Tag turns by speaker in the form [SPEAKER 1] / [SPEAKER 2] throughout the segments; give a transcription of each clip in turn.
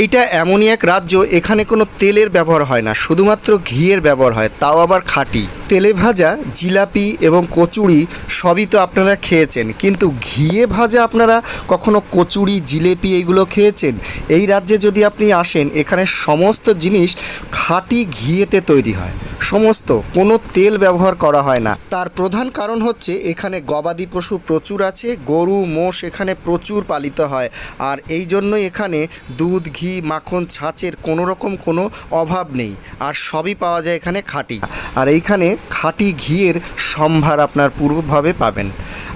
[SPEAKER 1] এইটা এমনই এক রাজ্য, এখানে কোনো তেলের ব্যবহার হয় না, শুধুমাত্র ঘিয়ের ব্যবহার হয়, তাও আবার খাঁটি। তেলে ভাজা জিলাপি এবং কচুরি সবই তো আপনারা খেয়েছেন। কিন্তু ঘিয়ে ভাজা আপনারা কখনো কচুরি, জিলেপি এইগুলো খেয়েছেন? এই রাজ্যে যদি আপনি আসেন, এখানে সমস্ত জিনিস খাঁটি ঘিয়েতে তৈরি হয়। সমস্ত, কোনো তেল ব্যবহার করা হয় না। তার প্রধান কারণ হচ্ছে, এখানে গবাদি পশু প্রচুর আছে, গরু, মোষ এখানে প্রচুর পালিত হয়। আর এই জন্যই এখানে দুধ, ঘি, মাখন, ছাঁচের কোনো রকম কোনো অভাব নেই। আর সবই পাওয়া যায় এখানে খাঁটি। আর এইখানে খাঁটি ঘিয়ের সম্ভার আপনার পুরোভাবে পাবেন।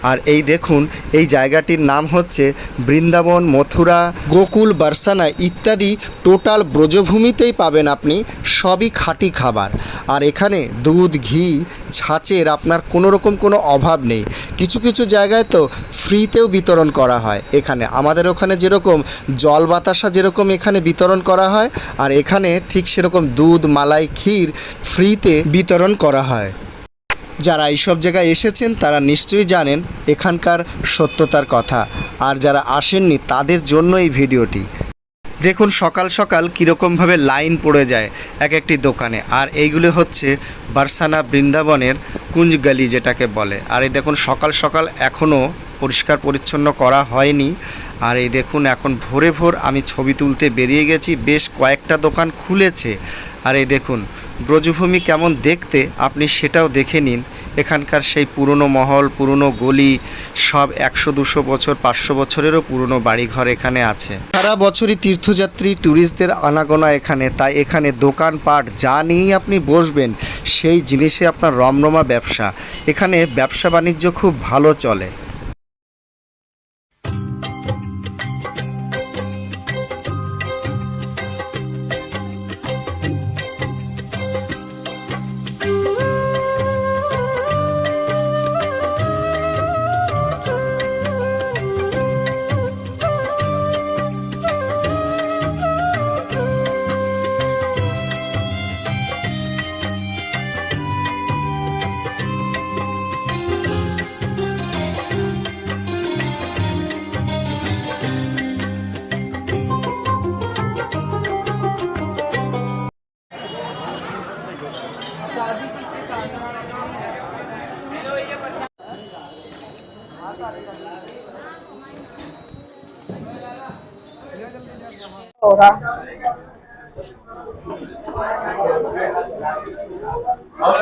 [SPEAKER 1] আর এই দেখুন এই জায়গাটির নাম হচ্ছে বৃন্দাবন, মথুরা, গোকুল, বার্সানা ইত্যাদি টোটাল ব্রজভূমিতেই পাবেন আপনি সবই খাঁটি খাবার। আর এখানে দুধ, ঘি, ছাঁচের আপনার কোনো রকম কোনো অভাব নেই। কিছু কিছু জায়গায় তো ফ্রিতেও বিতরণ করা হয়। এখানে আমাদের ওখানে যেরকম জল বাতাসা যেরকম এখানে বিতরণ করা হয়, আর এখানে ঠিক সেরকম দুধ, মালাই, ক্ষীর ফ্রিতে বিতরণ করা হয়। যারা এইসব জায়গায় এসেছেন, তারা নিশ্চয়ই জানেন এখানকার সত্যতার কথা। আর যারা আসেননি, তাদের জন্য এই ভিডিওটি। দেখুন, সকাল সকাল কীরকমভাবে লাইন পড়ে যায় এক একটি দোকানে। আর এইগুলো হচ্ছে বারসানা বৃন্দাবনের কুঞ্জগালি যেটাকে বলে। আর এই দেখুন, সকাল সকাল এখনও পরিষ্কার পরিচ্ছন্ন করা হয়নি। আর এই দেখুন, এখন ভোরে ভোর আমি ছবি তুলতে বেরিয়ে গেছি। বেশ কয়েকটা দোকান খুলেছে। আর এই দেখুন, ব্রজভূমি কেমন দেখতে, আপনি সেটাও দেখে নিন। এখানকার সেই পুরনো মহল, পুরনো গলি, সব একশো, দুশো বছর, পাঁচশো বছরেরও পুরনো বাড়িঘর এখানে আছে। সারা বছরই তীর্থযাত্রী ট্যুরিস্টদের আনাগোনা এখানে, তাই এখানে দোকানপাট যা নিয়েই আপনি বসবেন, সেই জিনিসে আপনার রমরমা ব্যবসা। এখানে ব্যবসা বাণিজ্য খুব ভালো চলে। हो रहा और